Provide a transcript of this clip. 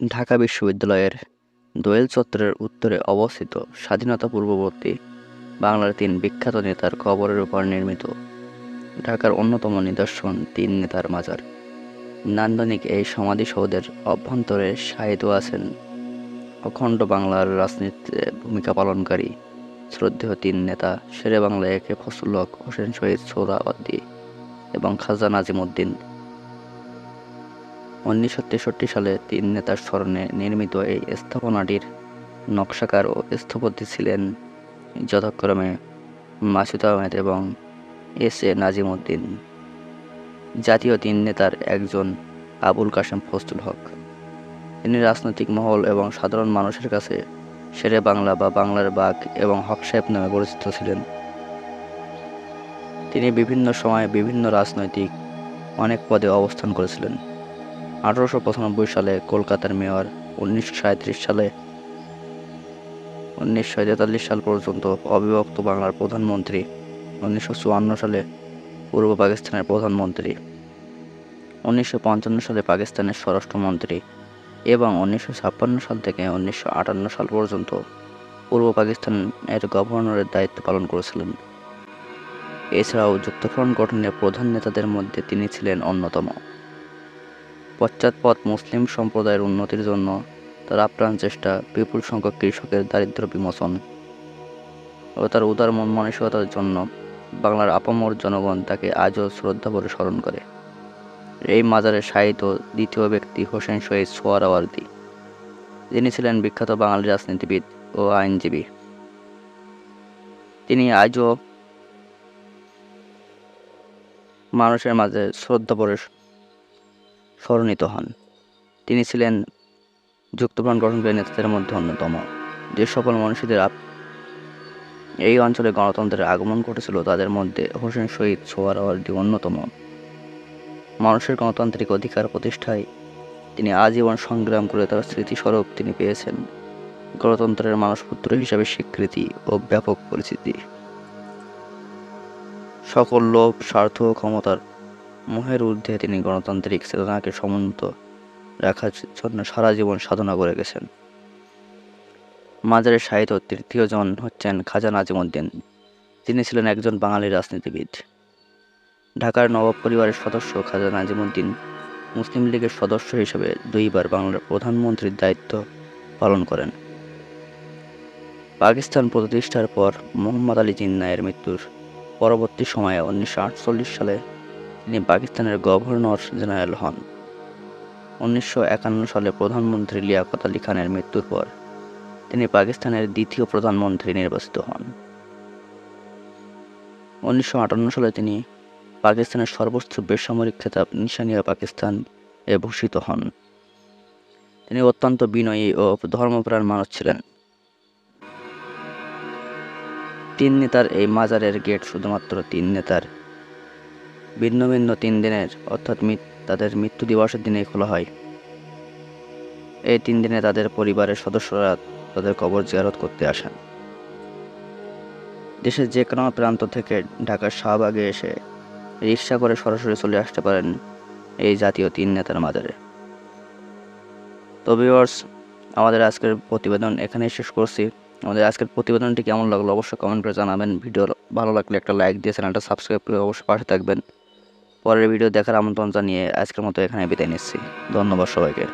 ঢাকা বিশ্ববিদ্যালয়ের দোয়েল চত্বরের উত্তরে অবস্থিত স্বাধীনতা পূর্ববর্তী বাংলার তিন বিখ্যাত নেতার কবরের উপর নির্মিত ঢাকার অন্যতম নিদর্শন তিন নেতার মাজার। নান্দনিক এই সমাধিসৌধের অভ্যন্তরে শায়িত আছেন অখণ্ড বাংলার রাজনীতিতে ভূমিকা পালনকারী, শ্রদ্ধেয় তিন নেতা শেরে বাংলা একে ফসল হক হোসেন শহীদ সোহরাওয়ার্দী এবং খাজা নাজিমুদ্দিন উনিশশো তেষট্টি সালে তিন নেতার স্মরণে নির্মিত এই স্থাপনাটির নকশাকার ও স্থপতি ছিলেন যথাক্রমে মাসুদ আহমেদ এবং এস এ নাজিমুদ্দিন। জাতীয় তিন নেতার একজন আবুল কাশেম ফজলুল হক। তিনি রাজনৈতিক মহল এবং সাধারণ মানুষের কাছে শেরে বাংলা বা বাংলার বাঘ এবং হক সাহেব নামে পরিচিত ছিলেন। তিনি বিভিন্ন সময়ে বিভিন্ন রাজনৈতিক অনেক পদে অবস্থান করেছিলেন। আঠারোশো পঁচানব্বই সালে কলকাতার মেয়র, উনিশশো সালে, উনিশশো তেতাল্লিশ সাল পর্যন্ত অবিভক্ত বাংলার প্রধানমন্ত্রী, উনিশশো চুয়ান্ন সালে পূর্ব পাকিস্তানের প্রধানমন্ত্রী, উনিশশো পঞ্চান্ন সালে পাকিস্তানের স্বরাষ্ট্রমন্ত্রী এবং উনিশশো ছাপ্পান্ন সাল থেকে উনিশশো আটান্ন সাল পর্যন্ত পূর্ব পাকিস্তানের গভর্নরের দায়িত্ব পালন করেছিলেন। এছাড়াও যুক্তফ্রন্ট গঠনের প্রধান নেতাদের মধ্যে তিনি ছিলেন অন্যতম। পশ্চাৎপদ মুসলিম সম্প্রদায়ের উন্নতির জন্য তার আপ্রাণ চেষ্টা, বিপুল সংখ্যক কৃষকের দারিদ্র্য বিমোচন ও তার উদার মন মানসিকতার জন্য বাংলার আপামর জনগণ তাকে আজও শ্রদ্ধা ভরে স্মরণ করে। এই মাজারে শায়িত দ্বিতীয় ব্যক্তি হোসেন শহীদ সোয়ারাওয়ার্দী যিনি ছিলেন বিখ্যাত বাঙালি রাজনীতিবিদ ও আইনজীবী। তিনি আজও মানুষের মাঝে শ্রদ্ধা ভরে স্মরণিত হন। তিনি ছিলেন যুক্তপ্রাণ গঠনকারী নেতাদের মধ্যে অন্যতম। যে সকল মনীষীদের এই অঞ্চলে গণতন্ত্রের আগমন ঘটেছিল, তাদের মধ্যে হোসেন শহীদ সোহরাওয়ার্দী অন্যতম। মানুষের গণতান্ত্রিক অধিকার প্রতিষ্ঠায় তিনি আজীবন সংগ্রাম করে তার স্মৃতিস্বরূপ তিনি পেয়েছেন। গণতন্ত্রের মানসপুত্র হিসাবে স্বীকৃতি ও ব্যাপক পরিচিতি। সকল লোভ, স্বার্থ ক্ষমতার মোহের ঊর্ধ্বে তিনি গণতান্ত্রিক চেতনাকে সমুন্নত রাখার জন্য সারা জীবন সাধনা করে গেছেন। মাজারের সাহিত্য তৃতীয় জন হচ্ছেন খাজা নাজিমুদ্দিন। তিনি ছিলেন একজন বাঙালি রাজনীতিবিদ। ঢাকার নবাব পরিবারের সদস্য খাজা নাজিমুদ্দিন মুসলিম লীগের সদস্য হিসেবে দুইবার বাংলার প্রধানমন্ত্রীর দায়িত্ব পালন করেন। পাকিস্তান প্রতিষ্ঠার পর মোহাম্মদ আলী জিন্নায়ের মৃত্যুর পরবর্তী সময়ে উনিশশো আটচল্লিশ সালে তিনি পাকিস্তানের গভর্নর জেনারেল হন। উনিশশো একান্ন সালে প্রধানমন্ত্রী লিয়াকত আলী খানের মৃত্যুর পর তিনি পাকিস্তানের দ্বিতীয় প্রধানমন্ত্রী নির্বাচিত হন। উনিশশো আটান্ন সালে তিনি পাকিস্তানের সর্বোচ্চ বেসামরিক খেতাব নিশানিয়া, পাকিস্তান এ ভূষিত হন। তিনি অত্যন্ত বিনয়ী ও ধর্মপ্রাণ মানুষ ছিলেন। তিন নেতার এই মাজারের গেট শুধুমাত্র তিন নেতার ভিন্ন ভিন্ন তিন দিনের, অর্থাৎ তাদের মৃত্যু দিবসের দিনেই খোলা হয়। এই তিন দিনে তাদের পরিবারের সদস্যরা তাদের কবর জিয়ারত করতে আসেন। দেশের যে কোনো প্রান্ত থেকে ঢাকার শাহবাগে এসে রিক্সা করে সরাসরি চলে আসতে পারেন এই জাতীয় তিন নেতার মাজারে। তো আমাদের আজকের প্রতিবেদন এখানেই শেষ করছি। আমাদের আজকের প্রতিবেদনটি কেমন লাগল অবশ্যই কমেন্ট করে জানাবেন। ভিডিও ভালো লাগলে একটা লাইক দিয়ে চ্যানেলটা সাবস্ক্রাইব করে অবশ্যই পাশে থাকবেন। পরের ভিডিও দেখার আমন্ত্রণ জানিয়ে আজকের মতো এখানে বিদায় নিচ্ছি। ধন্যবাদ সবাইকে।